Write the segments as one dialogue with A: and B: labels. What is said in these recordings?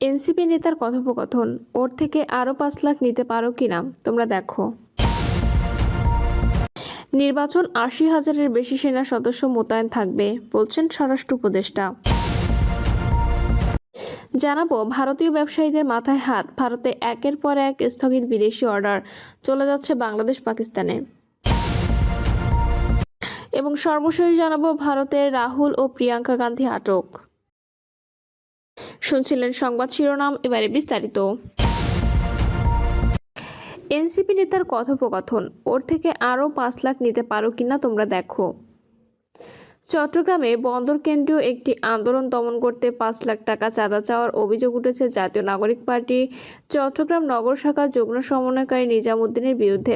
A: NCP নেতার কথোপকথন, ওর থেকে আরও পাঁচ লাখ নিতে পারো কিনা তোমরা দেখো। নির্বাচন আশি হাজারের বেশি সেনা সদস্য মোতায়েন থাকবে, বলছেন স্বরাষ্ট্র উপদেষ্টা। জানাব, ভারতীয় ব্যবসায়ীদের মাথায় হাত, ভারতে একের পর এক স্থগিত বিদেশি অর্ডার, চলে যাচ্ছে বাংলাদেশ পাকিস্তানে। এবং সর্বশেষ জানাব ভারতের রাহুল ও প্রিয়াঙ্কা গান্ধী আটক। শুনছিলেন সংবাদ শিরোনাম, এবারে বিস্তারিত। এনসিপি নেতার কথোপকথন, ওর থেকে আরও পাঁচ লাখ নিতে পারো কিনা তোমরা দেখো। চট্টগ্রামে বন্দর কেন্দ্রীয় একটি আন্দোলন দমন করতে পাঁচ লাখ টাকা চাঁদা চাওয়ার অভিযোগ উঠেছে জাতীয় নাগরিক পার্টি চট্টগ্রাম নগর শাখার যুগ্ম সমন্বয়কারী নিজামুদ্দিনের বিরুদ্ধে।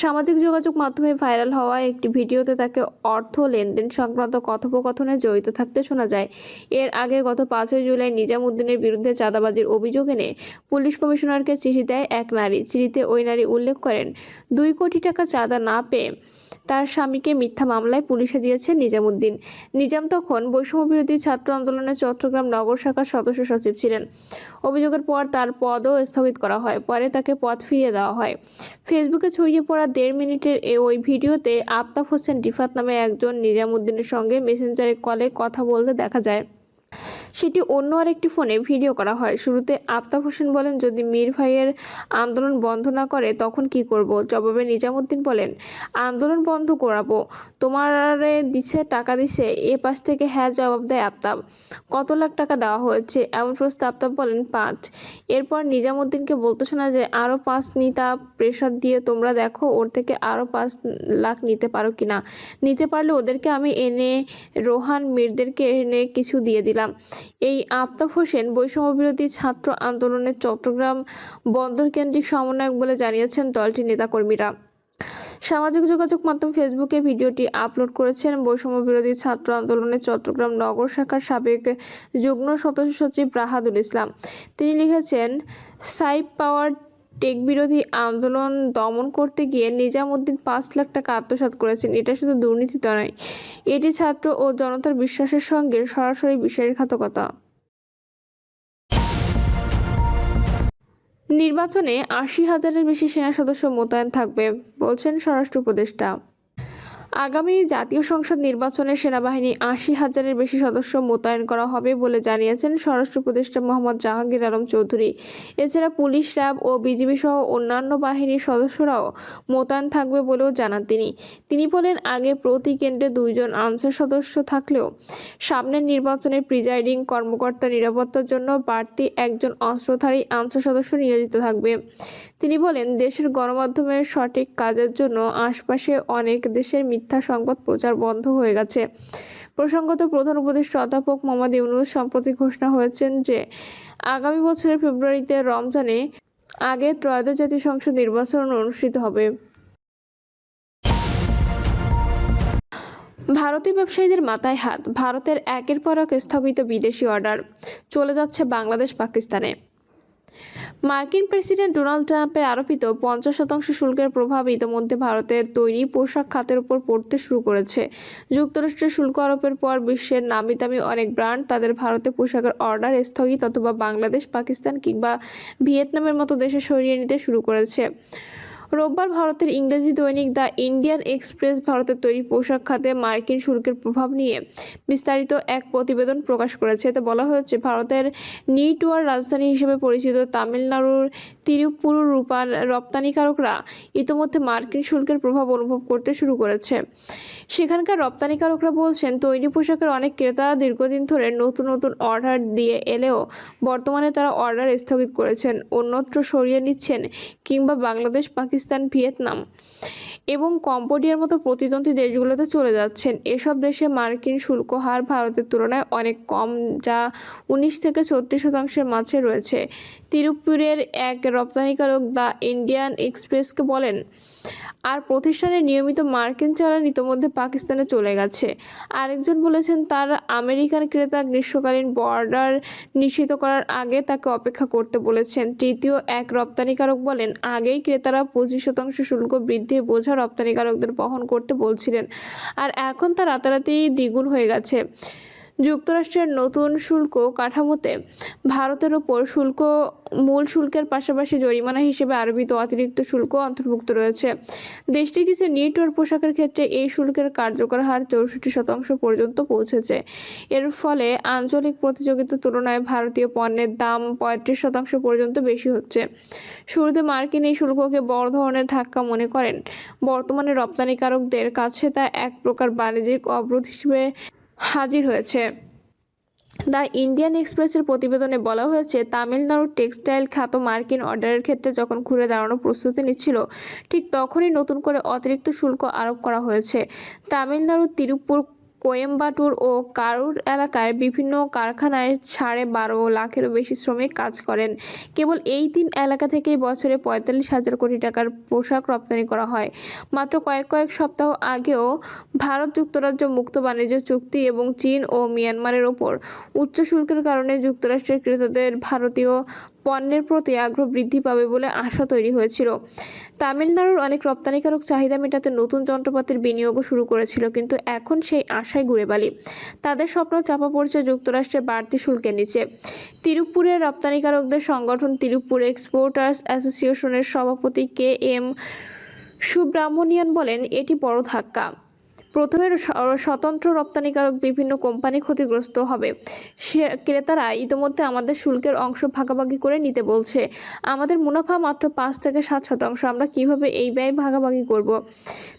A: সামাজিক যোগাযোগ মাধ্যমে ভাইরাল হওয়া একটি ভিডিওতে তাকে অর্থ লেনদেন সংক্রান্ত কথোপকথনে জড়িত থাকতে শোনা যায়। এর আগে গত পাঁচই জুলাই নিজামুদ্দিনের বিরুদ্ধে চাঁদাবাজির অভিযোগ এনে পুলিশ কমিশনারকে চিঠি দেয় এক নারী। চিঠিতে ওই নারী উল্লেখ করেন, দুই কোটি টাকা চাঁদা না পেয়ে তার স্বামীকে মিথ্যা মামলায় পুলিশে দিয়েছে নিজামুদ্দিন। নিজাম তখন বৈষম্য বিরোধী ছাত্র আন্দোলনের চট্টগ্রাম নগর শাখার সদস্য সচিব ছিলেন। অভিযোগের পর তার পদও স্থগিত করা হয়, পরে তাকে পদ ফিরিয়ে দেওয়া হয়। ফেসবুকে ছড়িয়ে পড়া দেড় মিনিটের এ ওই ভিডিওতে আফতাফ হোসেন রিফাত নামে একজন নিজামুদ্দিনের সঙ্গে মেসেঞ্জারে কলে কথা বলতে দেখা যায়। সেটি অন্য আরেকটি ফোনে ভিডিও করা হয়। শুরুতে আফতাব হোসেন বলেন, যদি মীর ভাইয়ের আন্দোলন বন্ধ না করে, তখন কি করব? জবাবে নিজামুদ্দিন বলেন, আন্দোলন বন্ধ করাবো। তোমারে দিছে, টাকা দিছে, এ পাশ থেকে হ্যাঁ জবাব দেয় আফতাব। কত লাখ টাকা দেওয়া হয়েছে? এমন প্রশ্ন আফতাব বলেন, পাঁচ। এরপর নিজামুদ্দিনকে বলতে শোনা যায় আরও পাঁচ নিতা প্রেশার দিয়ে তোমরা দেখো, ওর থেকে আরও পাঁচ লাখ নিতে পারো কিনা নিতে পারলে ওদেরকে আমি এনে, রোহান মীরদেরকে এনে কিছু দিয়ে দিলাম। এই আফতাব হোসেন বৈষম্য বিরোধী ছাত্র আন্দোলনের চট্টগ্রাম বন্দর কেন্দ্রিক সমন্বয়ক বলে জানিয়েছেন দলটির নেতাকর্মীরা। সামাজিক যোগাযোগ মাধ্যম ফেসবুকে ভিডিওটি আপলোড করেছেন বৈষম্য বিরোধী ছাত্র আন্দোলনের চট্টগ্রাম নগর শাখার সাবেক যুগ্ম সদস্য সচিব রাহাদুল ইসলাম। তিনি লিখেছেন, সাইপ পাওয়ার টেক বিরোধী আন্দোলন দমন করতে গিয়ে নিজামুদ্দিন পাঁচ লাখ টাকা আত্মসাত করেছেন। এটা শুধু দুর্নীতি তো নয়, এটি ছাত্র ও জনতার বিশ্বাসের সঙ্গে সরাসরি বিশ্বাসঘাতকতা। নির্বাচনে আশি হাজারের বেশি সেনা সদস্য মোতায়েন থাকবে, বলছেন স্বরাষ্ট্র উপদেষ্টা। আগামী জাতীয় সংসদ নির্বাচনে সেনাবাহিনী আশি হাজারের বেশি সদস্য মোতায়েন করা হবে বলে জানিয়েছেন স্বরাষ্ট্র উপদেষ্টা মোহাম্মদ জাহাঙ্গীর আলম চৌধুরী। এছাড়া পুলিশ র্যাব ও বিজিবি সহ অন্যান্য বাহিনীর সদস্যরাও মোতায়েন থাকবে বলেও জানান তিনি। তিনি বলেন, আগে প্রতি কেন্দ্রে দুইজন আনসার সদস্য থাকলেও সামনের নির্বাচনে প্রিজাইডিং কর্মকর্তা নিরাপত্তার জন্য বাড়তি একজন অস্ত্রধারী আনসার সদস্য নিয়োজিত থাকবে। তিনি বলেন, দেশের গণমাধ্যমের সঠিক কাজের জন্য আশপাশে অনেক দেশের মিথ্যা সংবাদ প্রচার বন্ধ হয়ে গেছে। প্রসঙ্গত প্রধান উপদেষ্টা অধ্যাপক মোহাম্মদ ইউনুস সম্প্রতি ঘোষণা হয়েছেন যে, আগামী বছরের ফেব্রুয়ারিতে রমজানে আগে ত্রয়োদশ জাতীয় সংসদ নির্বাচন অনুষ্ঠিত হবে। ভারতীয় ব্যবসায়ীদের মাথায় হাত, ভারতের একের পর এক স্থগিত বিদেশি অর্ডার। চলে যাচ্ছে বাংলাদেশ পাকিস্তানে মার্কিন প্রেসিডেন্ট ডোনাল্ড ট্রাম্পের আরোপিত পঞ্চাশ শতাংশ শুল্কের প্রভাব ইতিমধ্যে ভারতের তৈরি পোশাক খাতের উপর পড়তে শুরু করেছে। যুক্তরাষ্ট্রের শুল্ক আরোপের পর বিশ্বের নামি দামি অনেক ব্র্যান্ড তাদের ভারতে পোশাকের অর্ডার স্থগিত অথবা বাংলাদেশ, পাকিস্তান কিংবা ভিয়েতনামের মতো দেশে সরিয়ে নিতে শুরু করেছে। রোববার ভারতের ইংরেজি দৈনিক দ্য ইন্ডিয়ান এক্সপ্রেস ভারতের তৈরি পোশাক খাতে মার্কিন শুল্কের প্রভাব নিয়ে বিস্তারিত এক প্রতিবেদন প্রকাশ করেছে। এতে বলা হয়েছে, ভারতের নিটুয়ার রাজধানী হিসেবে পরিচিত তামিলনাড়ুর তিরুপুরুর রূপার রপ্তানিকারকরা ইতোমধ্যে মার্কিন শুল্কের প্রভাব অনুভব করতে শুরু করেছে। সেখানকার রপ্তানিকারকরা বলছেন, তৈরি পোশাকের অনেক ক্রেতা দীর্ঘদিন ধরে নতুন নতুন অর্ডার দিয়ে এলেও বর্তমানে তারা অর্ডার স্থগিত করেছেন। অন্যত্র সরিয়ে নিচ্ছেন কিংবা বাংলাদেশ, পাকিস্তান ভিয়েতনাম এবং কম্বোডিয়ার মতো প্রতিদ্বন্দ্বী দেশগুলোতে চলে যাচ্ছেন। এসব দেশে মার্কিন শুল্ক হার ভারতের তুলনায় অনেক কম, যা উনিশ থেকে ছত্রিশ শতাংশের মাঝে রয়েছে। তিরুপুরের এক রপ্তানিকারক দ্য ইন্ডিয়ান এক্সপ্রেসকে বলেন, আর প্রতিষ্ঠানের নিয়মিত মার্কিন চালান ইতোমধ্যে পাকিস্তানে চলে গেছে। আরেকজন বলেছেন, তার আমেরিকান ক্রেতা গ্রীষ্মকালীন বর্ডার নিশ্চিত করার আগে তাকে অপেক্ষা করতে বলেছেন। তৃতীয় এক রপ্তানিকারক বলেন, আগেই ক্রেতারা পঁচিশ শতাংশ শুল্ক বৃদ্ধি বোঝা রপ্তানিকারকদের বহন করতে বলছিলেন। আর এখন তা রাতারাতি দ্বিগুণ হয়ে গেছে। যুক্তরাষ্ট্রের নতুন শুল্ক কাঠামোতে ভারতের ওপর শুল্ক, মূল শুল্কের পাশাপাশি জরিমানা হিসেবে আরোপিত অতিরিক্ত শুল্ক অন্তর্ভুক্ত রয়েছে। দেশটির কিছু নিটওয়ার পোশাকের ক্ষেত্রে এই শুল্কের কার্যকর হার চৌষট্টি শতাংশ পর্যন্ত পৌঁছেছে। এর ফলে আঞ্চলিক প্রতিযোগিতার তুলনায় ভারতীয় পণ্যের দাম পঁয়ত্রিশ শতাংশ পর্যন্ত বেশি হচ্ছে। শুরুতে মার্কিন এই শুল্ককে বড় ধরনের ধাক্কা মনে করেন। বর্তমানে রপ্তানিকারকদের কাছে তা এক প্রকার বাণিজ্যিক অবরোধ হিসেবে হাজির হয়েছে। দ্য ইন্ডিয়ান এক্সপ্রেসের প্রতিবেদনে বলা হয়েছে, তামিলনাড়ুর টেক্সটাইল খাত মার্কিন অর্ডারের ক্ষেত্রে যখন ঘুরে দাঁড়ানোর প্রস্তুতি নিচ্ছিল, ঠিক তখনই নতুন করে অতিরিক্ত শুল্ক আরোপ করা হয়েছে। তামিলনাড়ুর তিরুপুর কোয়েম্বাটুর ও কারুর এলাকায় বিভিন্ন কারখানায় সাড়ে বারো লাখেরও বেশি শ্রমিক কাজ করেন। কেবল এই তিন এলাকা থেকেই বছরে পঁয়তাল্লিশ হাজার কোটি টাকার পোশাক রপ্তানি করা হয়। মাত্র কয়েক কয়েক সপ্তাহ আগেও ভারত যুক্তরাজ্য মুক্ত বাণিজ্য চুক্তি এবং চীন ও মিয়ানমারের ওপর উচ্চ শুল্কের কারণে যুক্তরাষ্ট্রের ক্রেতাদের ভারতীয় পণ্যের প্রতি আগ্রহ বৃদ্ধি পাবে বলে আশা তৈরি হয়েছিল। তামিলনাড়ুর অনেক রপ্তানিকারক চাহিদা মেটাতে নতুন যন্ত্রপাতির বিনিয়োগও শুরু করেছিল, কিন্তু এখন সেই আশায় ঘুরে বালি। তাদের স্বপ্ন চাপা পড়ছে যুক্তরাষ্ট্রের বাড়তি শুল্কের নিচে। তিরুপুরের রপ্তানিকারকদের সংগঠন তিরুপুর এক্সপোর্টার্স অ্যাসোসিয়েশনের সভাপতি কে এম সুব্রাহ্মণিয়ান বলেন, এটি বড় ধাক্কা। প্রথমে স্বতন্ত্র রপ্তানিকারক বিভিন্ন কোম্পানি ক্ষতিগ্রস্ত হবে। সে ক্রেতারা ইতিমধ্যে আমাদের শুল্কের অংশ ভাগাভাগি করে নিতে বলছে। আমাদের মুনাফা মাত্র পাঁচ থেকে সাত শতাংশ, আমরা কীভাবে এই ব্যয় ভাগাভাগি করব?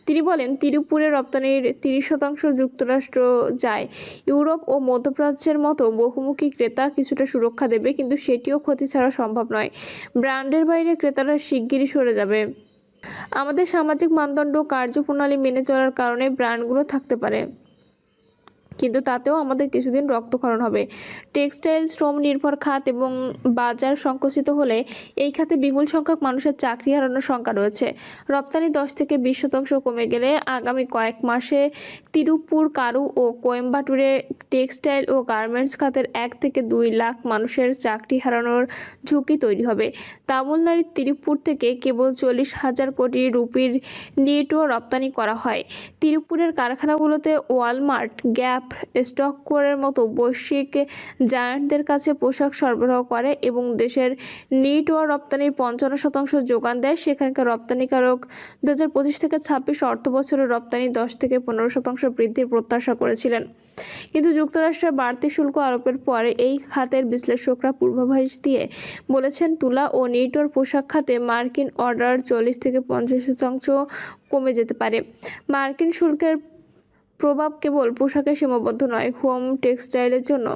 A: তিনি বলেন, তিরুপুরে রপ্তানির তিরিশ শতাংশ যুক্তরাষ্ট্র যায়। ইউরোপ ও মধ্যপ্রাচ্যের মতো বহুমুখী ক্রেতা কিছুটা সুরক্ষা দেবে, কিন্তু সেটিও ক্ষতি ছাড়া সম্ভব নয়। ব্র্যান্ডের বাইরে ক্রেতারা শিগগিরই সরে যাবে। আমাদের সামাজিক মানদণ্ড কার্যপ্রণালী মেনে চলার কারণে ব্র্যান্ডগুলো থাকতে পারে। কিন্তু তাতেও আমাদের কিছুদিন রক্তক্ষরণ হবে। টেক্সটাইল, শ্রম নির্ভর খাত এবং বাজার সংকুচিত হলে এই খাতে বিপুল সংখ্যক মানুষের চাকরি হারানোর শঙ্কা রয়েছে। রপ্তানি দশ থেকে বিশ শতাংশ কমে গেলে আগামী কয়েক মাসে তিরুপুর কারু ও কোয়েম্বাটুরে টেক্সটাইল ও গার্মেন্টস খাতের এক থেকে দুই লাখ মানুষের চাকরি হারানোর ঝুঁকি তৈরি হবে। তামিলনাড়ুর তিরুপুর থেকে কেবল চল্লিশ হাজার কোটি রুপির নেটও রপ্তানি করা হয়। তিরুপুরের কারখানাগুলোতে ওয়ালমার্ট, গ্যাপ স্টক কোরের মতো বৈশ্বিক জায়ান্টদের কাছে পোশাক সরবরাহ করে এবং দেশের নিট ও রপ্তানির পঞ্চান্ন শতাংশ যোগান দেয়। সেখানকার রপ্তানিকারক দু হাজার পঁচিশ থেকে ছাব্বিশ অর্থ বছরের রপ্তানি দশ থেকে পনেরো শতাংশ বৃদ্ধির প্রত্যাশা করেছিলেন। কিন্তু যুক্তরাষ্ট্রের বাড়তি শুল্ক আরোপের পরে এই খাতের বিশ্লেষকরা পূর্বাভাস দিয়ে বলেছেন, তুলা ও নেটওয়ার পোশাক খাতে মার্কিন অর্ডার চল্লিশ থেকে পঞ্চাশ শতাংশ কমে যেতে পারে। মার্কিন শুল্কের প্রভাব কেবল পোশাকে সীমাবদ্ধ নয়, হোম টেক্সটাইলের জন্য।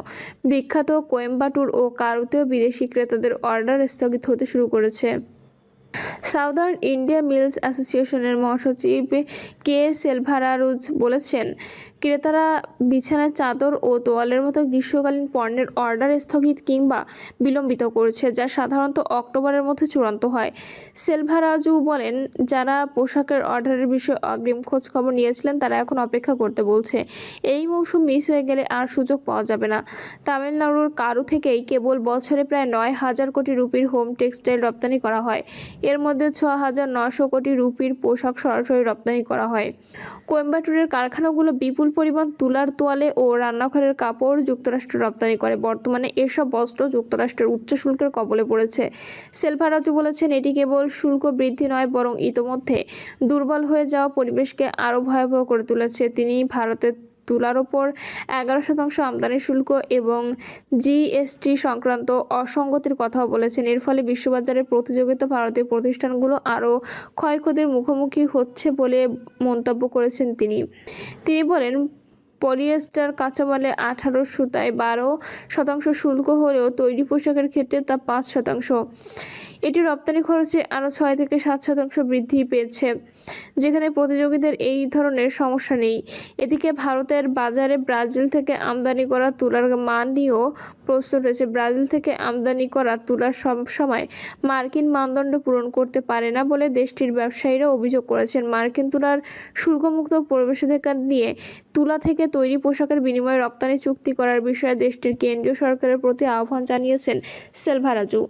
A: বিখ্যাত কোয়েম্বাটুর ও কারুতেও বিদেশি ক্রেতাদের অর্ডার স্থগিত হতে শুরু করেছে। সাউদার্ন ইন্ডিয়া মিলস অ্যাসোসিয়েশনের মহাসচিব কে সেলভারারুজ বলেছেন ক্রেতারা বিছানার চাদর ও তোয়ালের মতো গ্রীষ্মকালীন পণ্যের অর্ডার স্থগিত কিংবা বিলম্বিত করছে, যা সাধারণত অক্টোবরের মধ্যে চূড়ান্ত হয়। সেলভারাজু বলেন, যারা পোশাকের অর্ডারের বিষয়ে অগ্রিম খোঁজ খবর নিয়েছিলেন, তারা এখন অপেক্ষা করতে বলছে, এই মৌসুম মিস হয়ে গেলে আর সুযোগ পাওয়া যাবে না। তামিলনাড়ুর কারু থেকেই কেবল বছরে প্রায় নয় হাজার কোটি রুপির হোম টেক্সটাইল রপ্তানি করা হয়। এর মধ্যে ছ হাজার নশো কোটি রুপির পোশাক সরাসরি রপ্তানি করা হয়। কোয়েম্বাটুরের কারখানাগুলো বিপুল পরিমাণ তুলার তোয়ালে ও রান্নাঘরের কাপড় যুক্তরাষ্ট্র রপ্তানি করে। বর্তমানে এসব বস্ত্র যুক্তরাষ্ট্রের উচ্চ শুল্কের কবলে পড়েছে। সেলফারাজু বলেছেন, এটি কেবল শুল্ক বৃদ্ধি নয়, বরং ইতোমধ্যে দুর্বল হয়ে যাওয়া পরিবেশকে আরও ভয়াবহ করে তুলেছে। তিনি ভারতের তুলার ওপর এগারো শতাংশ আমদানি শুল্ক এবং জিএসটি সংক্রান্ত অসঙ্গতির কথাও বলেছেন। এর ফলে বিশ্ববাজারে প্রতিযোগিতা ভারতীয় প্রতিষ্ঠানগুলো আরও ক্ষয়ক্ষতির মুখোমুখি হচ্ছে বলে মন্তব্য করেছেন তিনি। তিনি বলেন পলিয়েস্টার কাঁচামালে আঠারো সুতায় বারো শতাংশ শুল্ক হলেও তৈরি পোশাকের ক্ষেত্রে তা পাঁচ শতাংশ। এটি রপ্তানি খরচে আরও ছয় থেকে সাত শতাংশ বৃদ্ধি পেয়েছে। যেখানে প্রতিযোগীদের এই ধরনের সমস্যা নেই। এদিকে ভারতের বাজারে ব্রাজিল থেকে আমদানি করা তুলার মান নিয়েও প্রশ্ন রয়েছে। ব্রাজিল থেকে আমদানি করা তুলার সব সময় মার্কিন মানদণ্ড পূরণ করতে পারে না বলে দেশটির ব্যবসায়ীরা অভিযোগ করেছেন। মার্কিন তুলার শুল্কমুক্ত প্রবেশাধিকার নিয়ে তুলা থেকে তৈরি পোশাকের বিনিময়ে রপ্তানি চুক্তি করার বিষয়ে দেশটির কেন্দ্রীয় সরকারের প্রতি আহ্বান জানিয়েছেন সেলভারাজু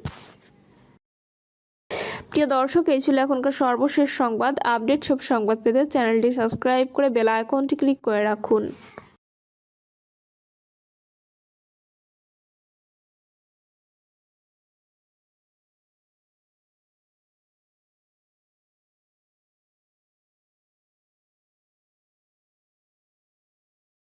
A: প্রিয় দর্শক, এই ছিল এখনকার সর্বশেষ সংবাদ। আপডেট সব সংবাদ পেতে চ্যানেলটি সাবস্ক্রাইব করে বেল আইকনটি ক্লিক করে রাখুন।